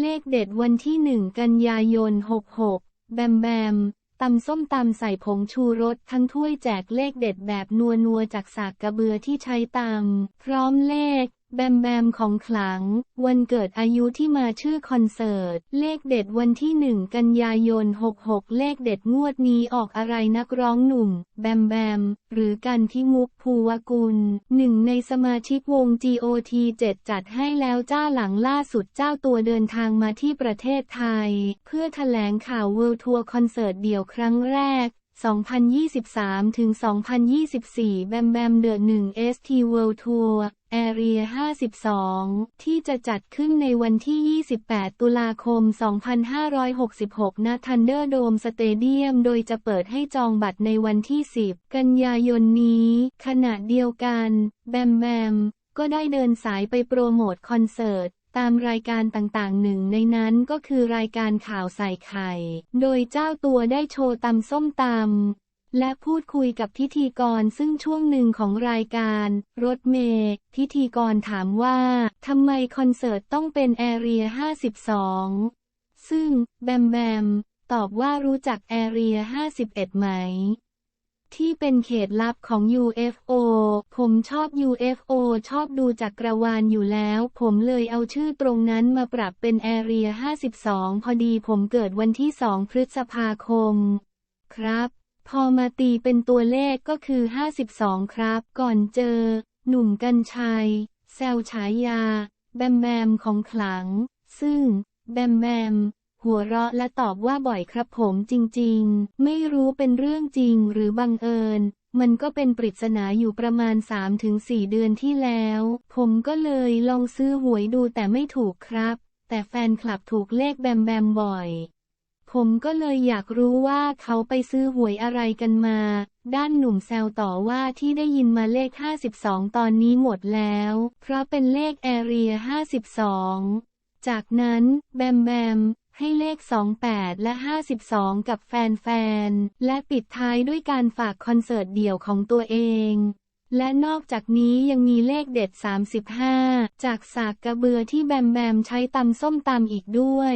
เลขเด็ดวันที่หนึ่งกันยายน 66 แบมแบมตำส้มตำใส่ผงชูรสทั้งถ้วยแจกเลขเด็ดแบบนัวนัวจากสากกระเบือที่ใช้ตำพร้อมเลข แบมแบมของขลัง วันเกิดอายุที่มาชื่อคอนเสิร์ต เลขเด็ดวันที่หนึ่งกันยายน 66 เลขเด็ดงวดนี้ออกอะไรนักร้องหนุ่ม แบมแบม หรือกันที่มุกภูวกุล หนึ่งในสมาชิกวง GOT 7 จัดให้แล้วจ้าหลังล่าสุดเจ้าตัวเดินทางมาที่ประเทศไทย เพื่อแถลงข่าว World Tour คอนเสิร์ตเดี่ยวครั้งแรก 2023 ถึง 2024 แบมแบมเดอะ1 ST World Tour Area 52 ที่จะจัดขึ้นในวันที่ 28 ตุลาคม 2566ณ Thunder Dome Stadium โดยจะเปิดให้จองบัตรในวันที่ 10 กันยายนนี้ ขณะเดียวกัน แบมแบมก็ได้เดินสายไปโปรโมทคอนเสิร์ต ตามรายการต่างๆ หนึ่งในนั้นก็คือรายการข่าวใส่ไข่ โดยเจ้าตัวได้โชว์ตำส้มตำ และพูดคุยกับพิธีกรซึ่งช่วงหนึ่งของรายการ รถเมย์พิธีกรถามว่าทำไมคอนเสิร์ตต้องเป็นแอเรีย 52 ซึ่งแบมแบมตอบว่ารู้จักแอเรีย 51 ไหม ที่เป็นเขตลับของ UFO ผมชอบ UFO ชอบดูจักรวาลอยู่แล้ว ผมเลยเอาชื่อตรงนั้นมาปรับเป็นแอเรีย 52 พอดีผมเกิดวันที่ 2 พฤษภาคม ครับ พอมาตีเป็นตัวเลขก็คือ 52 ครับ ก่อนเจอ หนุ่มกัญชัย แซวฉายา แบมแบมของขลัง ซึ่ง แบมแบม หัวเราะและตอบว่าบ่อยครับผมจริงๆ ไม่รู้เป็นเรื่องจริงหรือบังเอิญ มันก็เป็นปริศนาอยู่ประมาณ 3-4 เดือนที่แล้ว ผมก็เลยลองซื้อหวยดูแต่ไม่ถูกครับ แต่แฟนคลับถูกเลขแบมแบมบ่อย ผมก็เลยอยากรู้ว่าเขาไปซื้อหวยอะไรกันมา ด้านหนุ่มแซวต่อว่าที่ได้ยินมาเลข 52 ตอนนี้หมดแล้ว เพราะเป็นเลขแอเรีย 52 จากนั้นแบมแบมให้เลข 28 และ 52 กับแฟนๆ และปิดท้ายด้วยการฝากคอนเสิร์ตเดี่ยวของตัวเอง และนอกจากนี้ยังมีเลขเด็ด 35 จากสากกระเบือที่แบมแบมใช้ตำส้มตำอีกด้วย